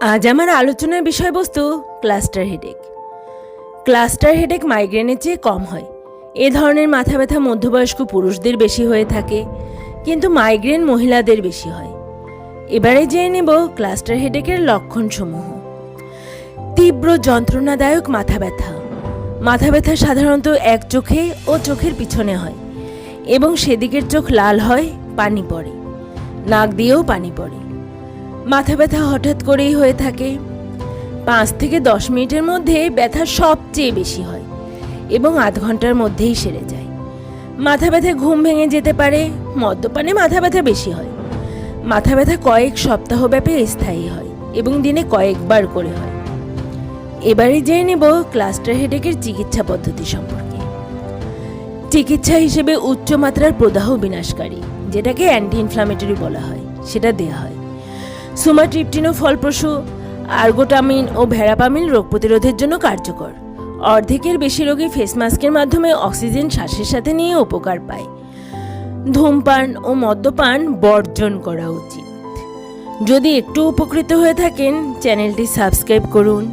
আজ আমার আলোচনার বিষয়বস্তু ক্লাস্টার হেডেক। ক্লাস্টার হেডেক মাইগ্রেনের চেয়ে কম হয়। এ ধরনের মাথা ব্যথা মধ্যবয়স্ক পুরুষদের বেশি হয়ে থাকে, কিন্তু মাইগ্রেন মহিলাদের বেশি হয়। এবারে জেনে নেব ক্লাস্টার হেডেকের লক্ষণসমূহ। তীব্র যন্ত্রণাদায়ক মাথা ব্যথা। মাথা ব্যথা সাধারণত এক চোখে ও চোখের পিছনে হয় এবং সেদিকের চোখ লাল হয়, পানি পড়ে। নাক দিয়েও পানি পড়ে। মাথা ব্যথা হঠাৎ করেই হয়ে থাকে। পাঁচ থেকে দশ মিনিটের মধ্যে ব্যথা সবচেয়ে বেশি হয় এবং আধ ঘণ্টার মধ্যেই সেরে যায়। মাথা ব্যথা ঘুম ভেঙে যেতে পারে, মদ্যপানে মাথা ব্যথা বেশি হয়। মাথা ব্যথা কয়েক সপ্তাহ ব্যাপী স্থায়ী হয় এবং দিনে কয়েকবার করে হয়। এবারে জেনে নেব ক্লাস্টার হেডেকের চিকিৎসা পদ্ধতি সম্পর্কে। চিকিৎসা হিসেবে উচ্চমাত্রার প্রদাহ বিনাশকারী, যেটাকে অ্যান্টি ইনফ্লামেটরি বলা হয়, সেটা দেয়া হয়। সুমাট্রিপটিনও ফলপ্রসূ, আর্গোটামিন ও ভেরাপামিন রোগ প্রতিরোধের জন্য কার্যকর। অর্ধেকের বেশি রোগী ফেস মাস্কের মাধ্যমে অক্সিজেন শ্বাসের সাথে নিয়ে উপকার পায়। ধূমপান ও মদ্যপান বর্জন করা উচিত। যদি একটু উপকৃত হয়ে থাকেন, চ্যানেলটি সাবস্ক্রাইব করুন।